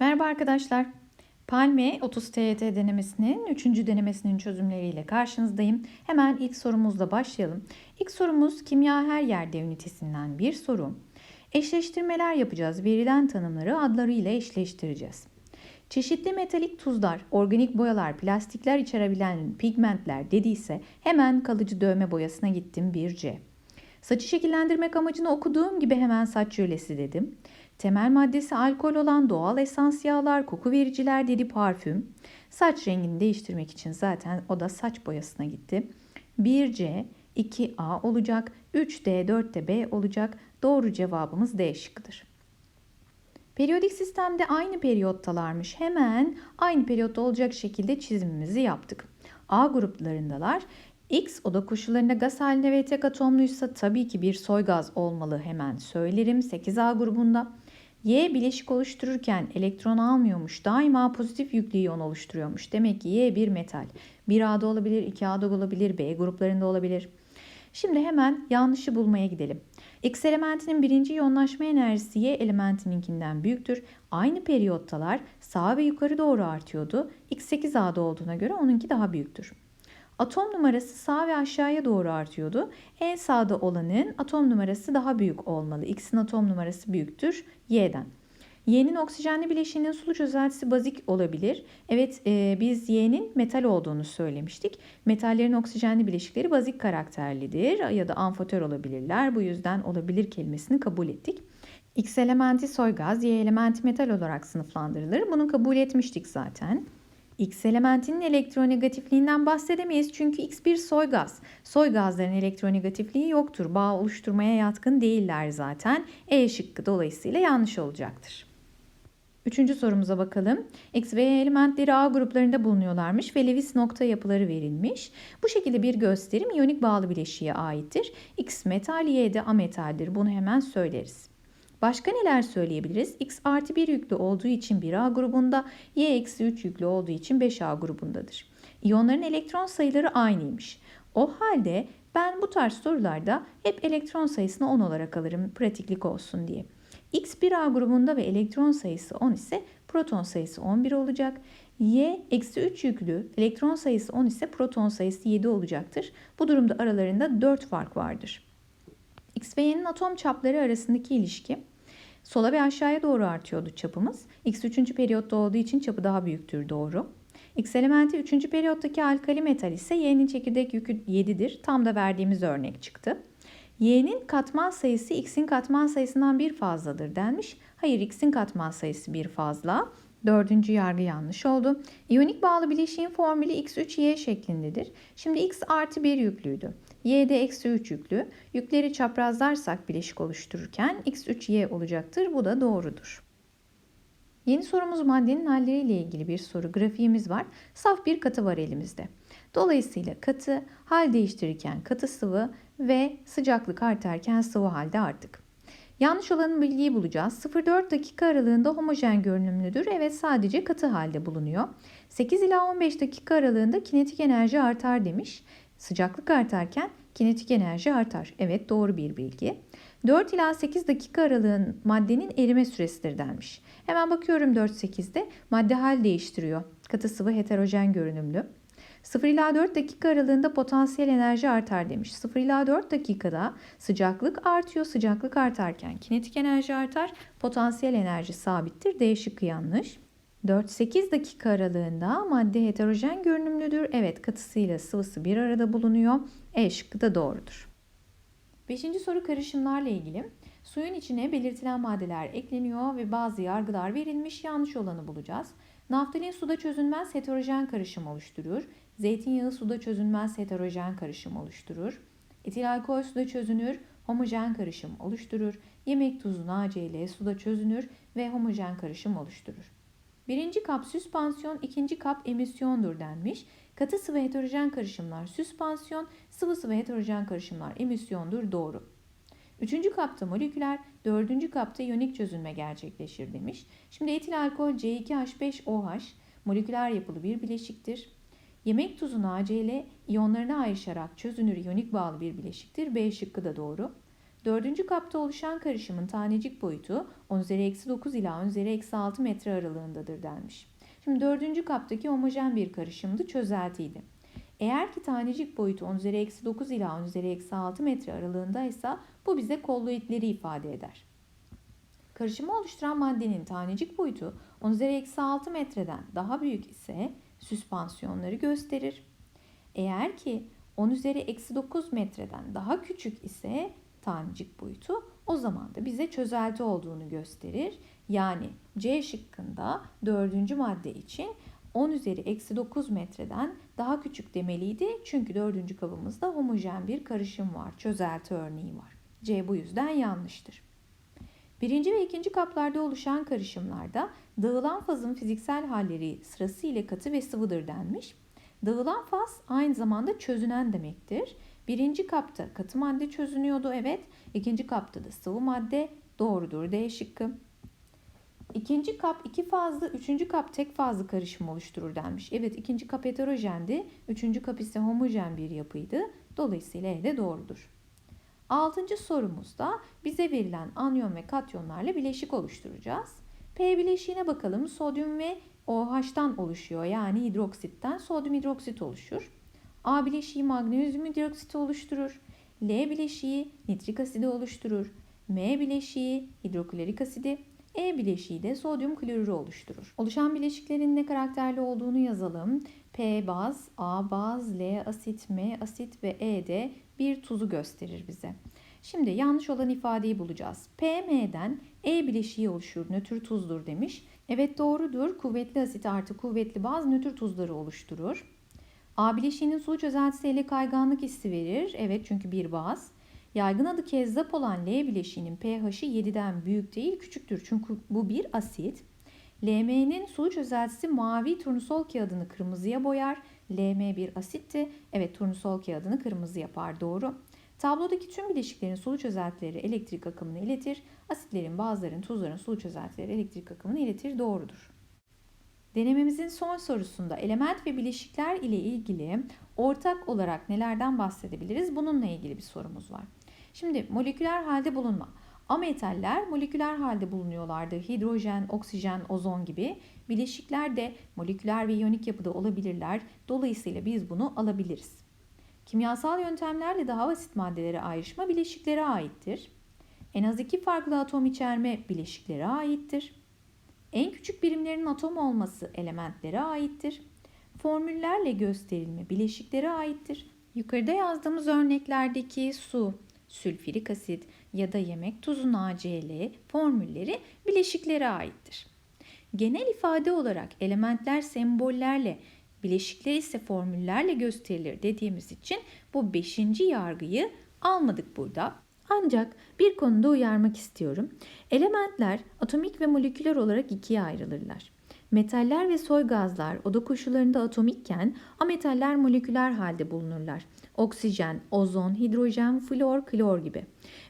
Merhaba arkadaşlar. Palme 30 TYT denemesinin 3. denemesinin çözümleriyle karşınızdayım. Hemen ilk sorumuzla başlayalım. İlk sorumuz kimya her yerde ünitesinden bir soru. Eşleştirmeler yapacağız. Verilen tanımları adlarıyla eşleştireceğiz. Çeşitli metalik tuzlar, organik boyalar, plastikler içerebilen pigmentler dediyse hemen kalıcı dövme boyasına gittim 1C. Saçı şekillendirmek amacını okuduğum gibi hemen saç jölesi dedim. Temel maddesi alkol olan doğal esans yağlar, koku vericiler dedi parfüm. Saç rengini değiştirmek için zaten o da saç boyasına gitti. 1C, 2A olacak, 3D, 4D B olacak. Doğru cevabımız D şıkkıdır. Periyodik sistemde aynı periyottalarmış. Hemen aynı periyotta olacak şekilde çizimimizi yaptık. A gruplarındalar. X oda koşullarında gaz halinde ve tek atomluysa tabii ki bir soy gaz olmalı hemen söylerim. 8A grubunda. Y bileşik oluştururken elektron almıyormuş. Daima pozitif yüklü iyon oluşturuyormuş. Demek ki Y bir metal. 1A'da olabilir, 2A'da olabilir, B gruplarında olabilir. Şimdi hemen yanlışı bulmaya gidelim. X elementinin birinci iyonlaşma enerjisi Y elementininkinden büyüktür. Aynı periyottalar sağa ve yukarı doğru artıyordu. X 8A'da olduğuna göre onunki daha büyüktür. Atom numarası sağ ve aşağıya doğru artıyordu. En sağda olanın atom numarası daha büyük olmalı. X'in atom numarası büyüktür Y'den. Y'nin oksijenli bileşiğinin sulu çözeltisi bazik olabilir. Evet e, biz Y'nin metal olduğunu söylemiştik. Metallerin oksijenli bileşikleri bazik karakterlidir ya da amfotör olabilirler. Bu yüzden olabilir kelimesini kabul ettik. X elementi soy gaz, Y elementi metal olarak sınıflandırılır. Bunu kabul etmiştik zaten. X elementinin elektronegatifliğinden bahsedemeyiz çünkü X bir soy gaz. Soy gazların elektronegatifliği yoktur. Bağ oluşturmaya yatkın değiller zaten. E şıkkı dolayısıyla yanlış olacaktır. Üçüncü sorumuza bakalım. X ve Y elementleri A gruplarında bulunuyorlarmış ve Lewis nokta yapıları verilmiş. Bu şekilde bir gösterim iyonik bağlı bileşiğe aittir. X metal, Y de ametaldir. Bunu hemen söyleriz. Başka neler söyleyebiliriz? X artı 1 yüklü olduğu için 1A grubunda, Y eksi 3 yüklü olduğu için 5A grubundadır. İyonların elektron sayıları aynıymış. O halde ben bu tarz sorularda hep elektron sayısını 10 olarak alırım pratiklik olsun diye. X 1A grubunda ve elektron sayısı 10 ise proton sayısı 11 olacak. Y eksi 3 yüklü elektron sayısı 10 ise proton sayısı 7 olacaktır. Bu durumda aralarında 4 fark vardır. X ve Y'nin atom çapları arasındaki ilişki sola ve aşağıya doğru artıyordu çapımız. X 3. periyotta olduğu için çapı daha büyüktür doğru. X elementi 3. periyottaki alkali metal ise Y'nin çekirdek yükü 7'dir. Tam da verdiğimiz örnek çıktı. Y'nin katman sayısı X'in katman sayısından bir fazladır denmiş. Hayır X'in katman sayısı bir fazla. Dördüncü yargı yanlış oldu. İyonik bağlı bileşiğin formülü X3Y şeklindedir. Şimdi X artı 1 yüklüydü. Y de eksi 3 yüklü. Yükleri çaprazlarsak bileşik oluştururken X3Y olacaktır. Bu da doğrudur. Yeni sorumuz maddenin halleriyle ilgili bir soru. Grafiğimiz var. Saf bir katı var elimizde. Dolayısıyla katı hal değiştirirken katı sıvı ve sıcaklık artarken sıvı halde artık. Yanlış olanın bilgiyi bulacağız. 0-4 dakika aralığında homojen görünümlüdür. Evet sadece katı halde bulunuyor. 8 ila 15 dakika aralığında kinetik enerji artar demiş. Sıcaklık artarken kinetik enerji artar. Evet doğru bir bilgi. 4 ila 8 dakika aralığın maddenin erime süresidir denmiş. Hemen bakıyorum 4-8'de madde hal değiştiriyor. Katı sıvı heterojen görünümlü. 0 ila 4 dakika aralığında potansiyel enerji artar demiş. 0 ila 4 dakikada sıcaklık artıyor. Sıcaklık artarken kinetik enerji artar. Potansiyel enerji sabittir. D şıkkı yanlış. 4-8 dakika aralığında madde heterojen görünümlüdür. Evet katısıyla sıvısı bir arada bulunuyor. E şıkkı da doğrudur. Beşinci soru karışımlarla ilgili. Suyun içine belirtilen maddeler ekleniyor ve bazı yargılar verilmiş yanlış olanı bulacağız. Naftalin suda çözünmez heterojen karışım oluşturur. Zeytinyağı suda çözünmez heterojen karışım oluşturur. Etil alkol suda çözünür, homojen karışım oluşturur. Yemek tuzu NaCl suda çözünür ve homojen karışım oluşturur. Birinci kap süspansiyon, ikinci kap emisyondur denmiş. Katı sıvı heterojen karışımlar süspansiyon, sıvı sıvı heterojen karışımlar emisyondur doğru. Üçüncü kapta moleküler, dördüncü kapta iyonik çözünme gerçekleşir demiş. Şimdi etil alkol C2H5OH moleküler yapılı bir bileşiktir. Yemek tuzu NaCl iyonlarına ayrışarak çözünür iyonik bağlı bir bileşiktir. B şıkkı da doğru. Dördüncü kapta oluşan karışımın tanecik boyutu 10 üzeri eksi 9 ila 10 üzeri eksi 6 metre aralığındadır denmiş. Şimdi dördüncü kaptaki homojen bir karışımdı, çözeltiydi. Eğer ki tanecik boyutu 10 üzeri eksi 9 ila 10 üzeri eksi 6 metre aralığındaysa bu bize kolloidleri ifade eder. Karışımı oluşturan maddenin tanecik boyutu 10 üzeri eksi 6 metreden daha büyük ise süspansiyonları gösterir. Eğer ki 10 üzeri eksi 9 metreden daha küçük ise tanecik boyutu o zaman da bize çözelti olduğunu gösterir. Yani C şıkkında dördüncü madde için 10 üzeri eksi 9 metreden daha küçük demeliydi. Çünkü dördüncü kabımızda homojen bir karışım var. Çözelti örneği var. C bu yüzden yanlıştır. Birinci ve ikinci kaplarda oluşan karışımlarda dağılan fazın fiziksel halleri sırasıyla katı ve sıvıdır denmiş. Dağılan faz aynı zamanda çözünen demektir. Birinci kapta katı madde çözünüyordu evet. İkinci kapta da sıvı madde doğrudur D şıkkı. İkinci kap iki fazlı, üçüncü kap tek fazlı karışım oluşturur denmiş. Evet ikinci kap heterojendi, üçüncü kap ise homojen bir yapıydı. Dolayısıyla E de doğrudur. Altıncı sorumuzda bize verilen anyon ve katyonlarla bileşik oluşturacağız. P bileşiğine bakalım. Sodyum ve OH'tan oluşuyor. Yani hidroksitten sodyum hidroksit oluşur. A bileşiği magnezyum hidroksiti oluşturur. L bileşiği nitrik asidi oluşturur. M bileşiği hidroklorik asidi. E bileşiği de sodyum klorürü oluşturur. Oluşan bileşiklerin ne karakterli olduğunu yazalım. P baz, A baz, L asit, M asit ve E de bir tuzu gösterir bize. Şimdi yanlış olan ifadeyi bulacağız. PM'den E bileşiği oluşur, nötr tuzdur demiş. Evet doğrudur. Kuvvetli asit artı kuvvetli baz nötr tuzları oluşturur. A bileşiğinin sulu çözeltisi ele kayganlık hissi verir. Evet çünkü bir baz. Yaygın adı kezzap olan L bileşiğinin pH'i 7'den büyük değil küçüktür. Çünkü bu bir asit. LM'nin sulu çözeltisi mavi turnusol kağıdını kırmızıya boyar. LM bir asitti. Evet turnusol kağıdını kırmızı yapar doğru. Tablodaki tüm bileşiklerin sulu çözeltileri elektrik akımını iletir. Asitlerin, bazıların, tuzların sulu çözeltileri elektrik akımını iletir. Doğrudur. Denememizin son sorusunda element ve bileşikler ile ilgili ortak olarak nelerden bahsedebiliriz? Bununla ilgili bir sorumuz var. Şimdi moleküler halde bulunma. Ametaller moleküler halde bulunuyorlardı. Hidrojen, oksijen, ozon gibi. Bileşikler de moleküler ve iyonik yapıda olabilirler. Dolayısıyla biz bunu alabiliriz. Kimyasal yöntemlerle daha basit maddelere ayrışma bileşiklere aittir. En az iki farklı atom içerme bileşiklere aittir. En küçük birimlerin atom olması elementlere aittir. Formüllerle gösterilme bileşiklere aittir. Yukarıda yazdığımız örneklerdeki su, sülfürik asit ya da yemek tuzu NaCl formülleri bileşiklere aittir. Genel ifade olarak elementler sembollerle, bileşikler ise formüllerle gösterilir dediğimiz için bu beşinci yargıyı almadık burada. Ancak bir konuda uyarmak istiyorum. Elementler atomik ve moleküler olarak ikiye ayrılırlar. Metaller ve soy gazlar oda koşullarında atomikken ametaller moleküler halde bulunurlar. Oksijen, ozon, hidrojen, flor, klor gibi.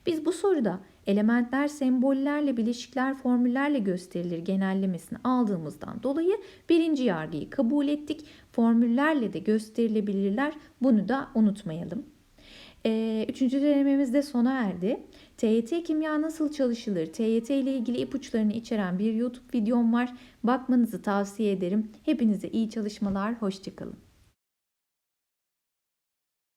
Biz bu soruda elementler sembollerle, bileşikler formüllerle gösterilir genellemesini aldığımızdan dolayı birinci yargıyı kabul ettik. Formüllerle de gösterilebilirler. Bunu da unutmayalım. Ee, üçüncü denememiz de sona erdi. TYT kimya nasıl çalışılır? TYT ile ilgili ipuçlarını içeren bir YouTube videom var. Bakmanızı tavsiye ederim. Hepinize iyi çalışmalar. Hoşçakalın.